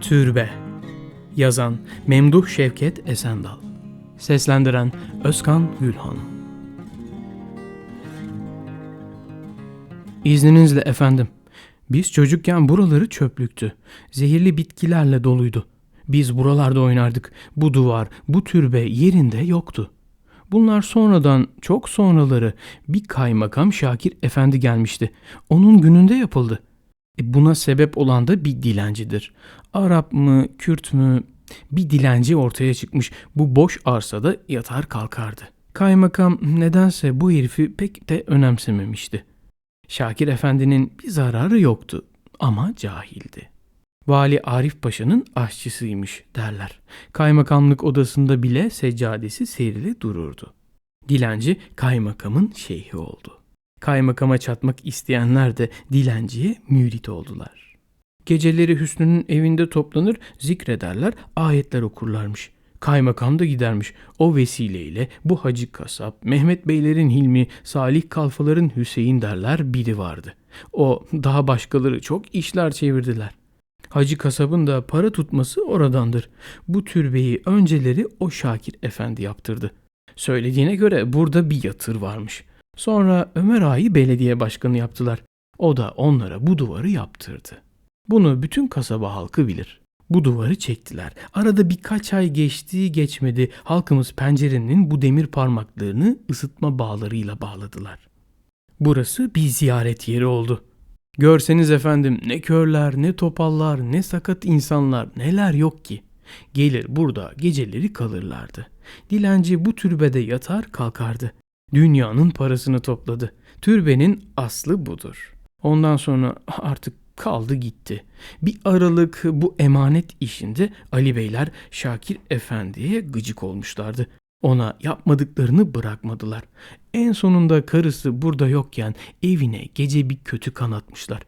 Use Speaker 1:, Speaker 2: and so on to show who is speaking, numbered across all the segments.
Speaker 1: Türbe Yazan Memduh Şevket Esendal Seslendiren Özkan Gülhan İzninizle efendim. Biz çocukken buraları çöplüktü. Zehirli bitkilerle doluydu. Biz buralarda oynardık. Bu duvar, bu türbe yerinde yoktu. Bunlar sonradan, çok sonraları bir kaymakam Şakir Efendi gelmişti. Onun gününde yapıldı. E buna sebep olan da bir dilencidir. Arap mı, Kürt mü? Bir dilenci ortaya çıkmış. Bu boş arsada yatar kalkardı. Kaymakam nedense bu herifi pek de önemsememişti. Şakir Efendi'nin bir zararı yoktu ama cahildi. Vali Arif Paşa'nın aşçısıymış derler. Kaymakamlık odasında bile seccadesi serili dururdu. Dilenci kaymakamın şeyhi oldu. Kaymakama çatmak isteyenler de dilenciye mürit oldular. Geceleri Hüsnü'nün evinde toplanır, zikrederler, ayetler okurlarmış. Kaymakam da gidermiş. O vesileyle bu Hacı Kasap, Mehmet Beylerin Hilmi, Salih Kalfaların Hüseyin derler biri vardı. O daha başkaları çok işler çevirdiler. Hacı Kasap'ın da para tutması oradandır. Bu türbeyi önceleri o Şakir Efendi yaptırdı. Söylediğine göre burada bir yatır varmış. Sonra Ömer Ağa'yı belediye başkanı yaptılar. O da onlara bu duvarı yaptırdı. Bunu bütün kasaba halkı bilir. Bu duvarı çektiler. Arada birkaç ay geçti geçmedi halkımız pencerenin bu demir parmaklarını ısıtma bağlarıyla bağladılar. Burası bir ziyaret yeri oldu. Görseniz efendim ne körler, ne topallar, ne sakat insanlar, neler yok ki. Gelir burada geceleri kalırlardı. Dilenci bu türbede yatar kalkardı. Dünyanın parasını topladı. Türbenin aslı budur. Ondan sonra artık kaldı gitti. Bir aralık bu emanet işinde Ali Beyler Şakir Efendi'ye gıcık olmuşlardı. Ona yapmadıklarını bırakmadılar. En sonunda karısı burada yokken evine gece bir kötü kanatmışlar.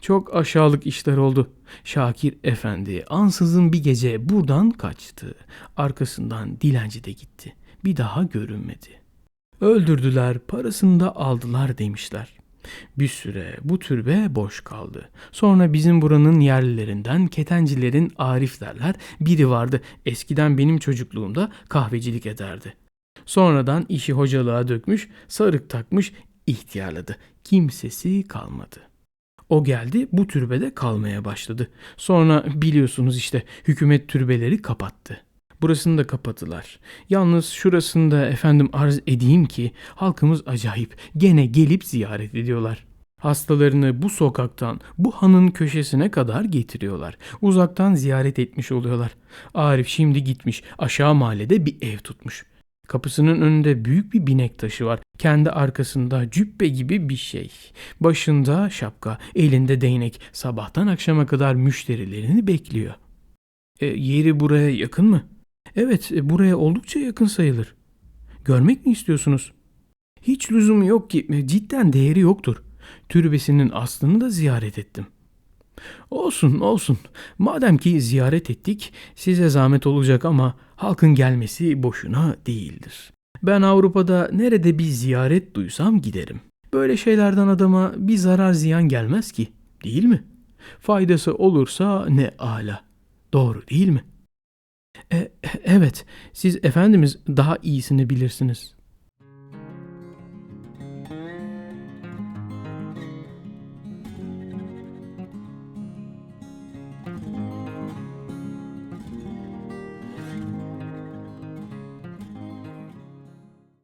Speaker 1: Çok aşağılık işler oldu. Şakir Efendi ansızın bir gece buradan kaçtı. Arkasından dilenci de gitti. Bir daha görünmedi. Öldürdüler, parasını da aldılar demişler. Bir süre bu türbe boş kaldı. Sonra bizim buranın yerlilerinden ketencilerin Arif derler biri vardı. Eskiden benim çocukluğumda kahvecilik ederdi. Sonradan işi hocalığa dökmüş, sarık takmış, ihtiyarladı. Kimsesi kalmadı. O geldi bu türbede kalmaya başladı. Sonra biliyorsunuz işte hükümet türbeleri kapattı. Burasını da kapattılar. Yalnız şurasında efendim arz edeyim ki halkımız acayip gene gelip ziyaret ediyorlar. Hastalarını bu sokaktan, bu hanın köşesine kadar getiriyorlar. Uzaktan ziyaret etmiş oluyorlar. Arif şimdi gitmiş aşağı mahallede bir ev tutmuş. Kapısının önünde büyük bir binek taşı var. Kendi arkasında cübbe gibi bir şey. Başında şapka, elinde değnek. Sabahtan akşama kadar müşterilerini bekliyor. E, yeri buraya yakın mı? Evet, e, buraya oldukça yakın sayılır. Görmek mi istiyorsunuz? Hiç lüzumu yok ki, e, cidden değeri yoktur. Türbesinin aslını da ziyaret ettim. Olsun, olsun. Madem ki ziyaret ettik, size zahmet olacak ama halkın gelmesi boşuna değildir. Ben Avrupa'da nerede bir ziyaret duysam giderim. Böyle şeylerden adama bir zarar ziyan gelmez ki, değil mi? Faydası olursa ne ala. Doğru değil mi? E, evet, siz efendimiz daha iyisini bilirsiniz.